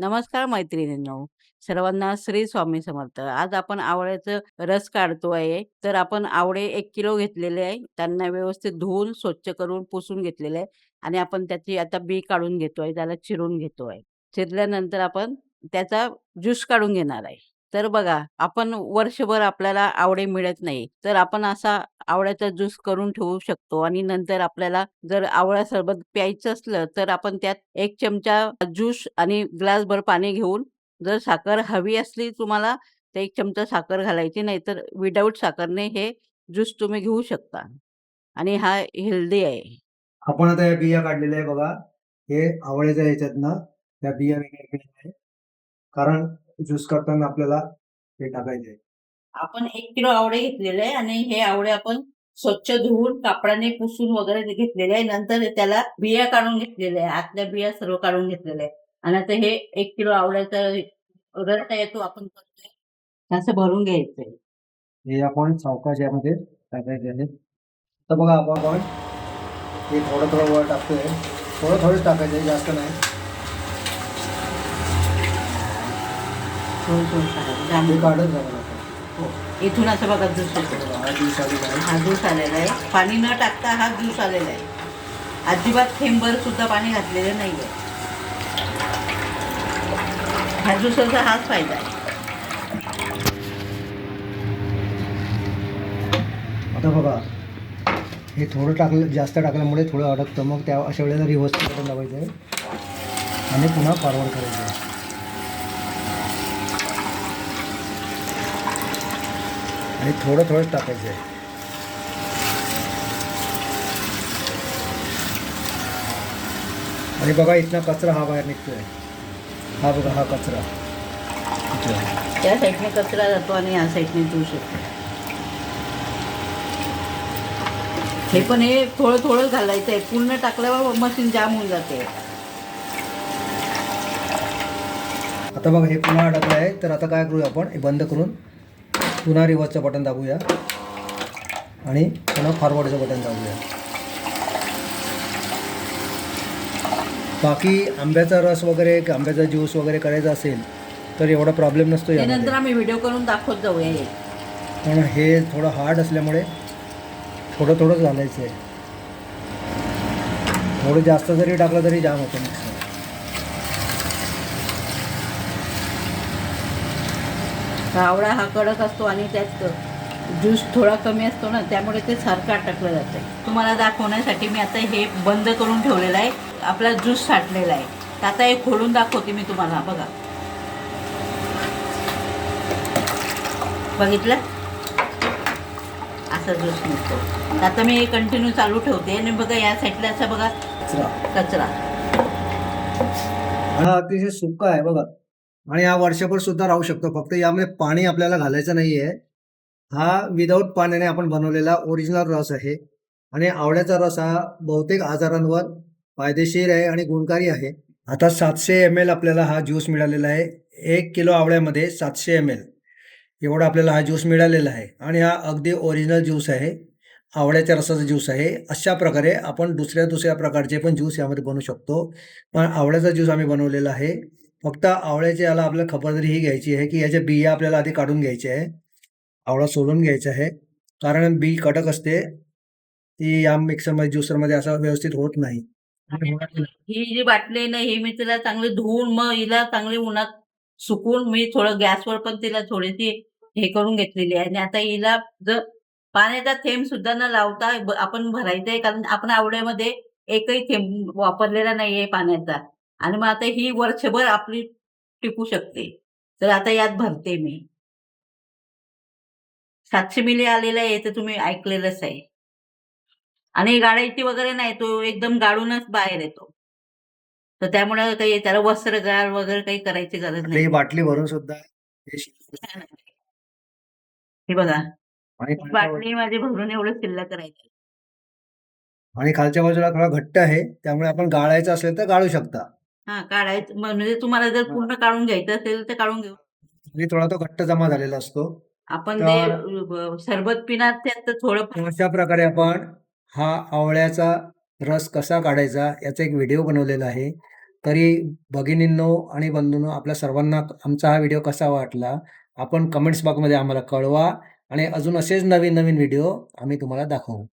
नमस्कार मैत्रिणींनो. सर्वांना श्री स्वामी समर्थ. आज आपण आवळ्याचं रस काढतो आहे. तर आपण आवळे एक किलो घेतलेले आहे. त्यांना व्यवस्थित धुवून, स्वच्छ करून, पुसून घेतलेले आहे आणि आपण त्याची आता बी काढून घेतोय. त्याला चिरून घेतोय. चिरल्यानंतर आपण त्याचा ज्यूस काढून घेणार आहे. तर बघा, आपण वर्षभर आपल्याला आवडे मिळत नाही. तर आपण असा आवळ्याचा ज्यूस करून ठेवू शकतो आणि नंतर आपल्याला जर आवळा सरबत प्यायचं असलं, तर आपण त्यात 1 चमचा ज्यूस आणि ग्लासभर पाणी घेऊन, जर साखर हवी असली तुम्हाला, तर 1 चमचा साखर घालायची. नाहीतर विदाऊट साखरने हे ज्यूस तुम्ही घेऊ शकता आणि हा हेल्दी आहे. आपण आता या बिया काढलेल्या आहे बघा. हे आवळ्याच्या ह्याच्यातनं त्या बिया वेगळ्या केलेल्या कारण ज्यूस करताना आपल्याला हे टाकायचे. आपण 1 किलो आवळे घेतलेले आहे आणि हे आवळे आपण स्वच्छ धुवून, कापडाने पुसून वगैरे घेतलेले आहे. नंतर त्याला बिया काढून घेतलेल्या आहे. आतल्या बिया सर्व काढून घेतलेल्या आहे आणि आता हे 1 किलो आवळ्याचा रस आहे तो आपण करतोय. असं भरून घ्यायचंय. हे आपण सावकाश यामध्ये टाकायचे आहे. तर बघा आपण हे थोडं-थोडं वर टाकतोय. थोडं-थोडंच टाकायचं आहे, जास्त नाही. हे. हो. इथून असं बघा ज्यूस येतो. हा ज्यूस आलेला आहे. हा ज्यूस आलेला आहे. पाणी न टाकता हा ज्यूस आलेला आहे. अजिबात थेंबभर सुद्धा पाणी घातलेलं नाहीये. ह्या ज्यूसचा हाच फायदा आहे. आता बघा, हे थोडं टाकलं जास्त टाकल्यामुळे थोडं अडकतं. मग त्या अशा वेळेला रिव्हर्स बटन दाबायचं आहे आणि पुन्हा फॉरवर्ड करायचं आहे. आणि थोडं थोडंच टाकायचं आहे. आणि बघा इथनं कचरा हा बाहेर निघतोय. हा बघा हा कचरा. त्या साईडने कचरा जातो आणि या साईडने ज्यूस येतो. हे पण हे थोडं थोडं घालायचं आहे. पूर्ण टाकल्यावर मशीन जाम होऊन जाते. आता बघा हे पुन्हा अडकलं आहे तर आता काय करूया आपण हे बंद करून पुन्हा रिव्हर्सचं बटन दाबूया. आणि पुन्हा फॉरवर्डचं बटन दाबूया. बाकी आंब्याचा रस वगैरे आंब्याचा ज्यूस वगैरे करायचा असेल तर एवढा प्रॉब्लेम नसतो ते नंतर आम्ही व्हिडिओ करून दाखवत जाऊया. पण हे थोडं हार्ड असल्यामुळे थोडं थोडंच घालायचं आहे थोडं जास्त जरी टाकलं तरी जाम होतं. आवळा हा कडक असतो आणि त्यात ज्यूस थोडा कमी असतो ना त्यामुळे ते सारखं अटकलं जातं. तुम्हाला दाखवण्यासाठी मी आता हे बंद करून ठेवलेलं आहे. आपला ज्यूस साठलेला आहे. तर आता हे खोलून दाखवते मी तुम्हाला. बघा. बघितलं? असा ज्यूस निघतो. आता मी हे कंटिन्यू चालू ठेवते. आणि बघा या साईडला असं बघा कचरा. कचरा. हा अतिशय सुका आहे. बघा. आणि हा वर्षभर सुद्धा राहू शकतो. फक्त यामध्ये पाणी आपल्याला घालायचं नाहीये. हा विदाऊट पाण्याने आपण बनवलेला ओरिजिनल रस आहे. आणि आवळ्याचा रस हा बहुतेक आजारांवर फायदेशीर आहे आणि गुणकारी आहे. आता सातशे एम एल आपल्याला हा ज्यूस मिळालेला आहे. एक किलो आवळ्यामध्ये सातशे एम एल एवढा आपल्याला हा ज्यूस मिळालेला आहे. आणि हा अगदी ओरिजिनल ज्यूस आहे. आवळ्याच्या रसाचा ज्यूस आहे. अशा प्रकारे आपण दुसऱ्या दुसऱ्या प्रकारचे पण ज्यूस यामध्ये बनवू शकतो. पण आवळ्याचा ज्यूस आम्ही बनवलेला आहे. फक्त आवळ्याच्या याला आपल्याला खबरदारी ही घ्यायची आहे की याच्या बिया आपल्याला आधी काढून घ्यायच्या आहे. आवळा सोलून घ्यायचा आहे. कारण बी कडक असते. ती या मिक्सरमध्ये ज्युसरमध्ये असं व्यवस्थित होत नाही. ही जी बाटली आहे ना हे मी तिला चांगली धुवून मग हिला चांगली उन्हात सुकून मी थोडं गॅसवर पण तिला थोडीशी हे करून घेतलेली आहे. आणि आता हिला जर पाण्याचा थेंब सुद्धा न लावता आपण भरायचं आहे कारण आपण आवड्यामध्ये एकही थेंब वापरलेला नाहीये पाण्याचा. आणि मग आता ही वर्षभर आपली टिकू शकते. तर आता यात भरते मी. सातशे मिली आलेला आहे ते तुम्ही ऐकलेलंच आहे. आणि गाळायची वगैरे नाही तो एकदम गाळूनच बाहेर येतो. तर त्यामुळे काही त्याला वस्त्रगार वगैरे काही करायची गरज नाही. बाटली भरून सुद्धा हे बघा. बाटली माझी भरून एवढं शिल्लक करायचं आणि खालच्या बाजूला थोडा घट्ट आहे त्यामुळे आपण गाळायचं असेल तर गाळू शकता. हा काढायचं. म्हणजे तुम्हाला जर पूर्ण काढून घ्यायचं असेल तर काढून घेऊ. आणि थोडा तो घट्ट जमा झालेला असतो. आपण तर- ते अ, सरबत पिणार त्यात थोडं तर अशा प्रकारे आपण हा आवळ्याचा रस कसा काढायचा याचा एक व्हिडिओ बनवलेला आहे. तरी भगिनींनो आणि बंधूंनो आपल्या सर्वांना आमचा हा व्हिडिओ कसा वाटला आपण कमेंट्स बॉक्समध्ये आम्हाला कळवा आणि अजून असेच नवीन-नवीन व्हिडिओ आम्ही तुम्हाला दाखवू.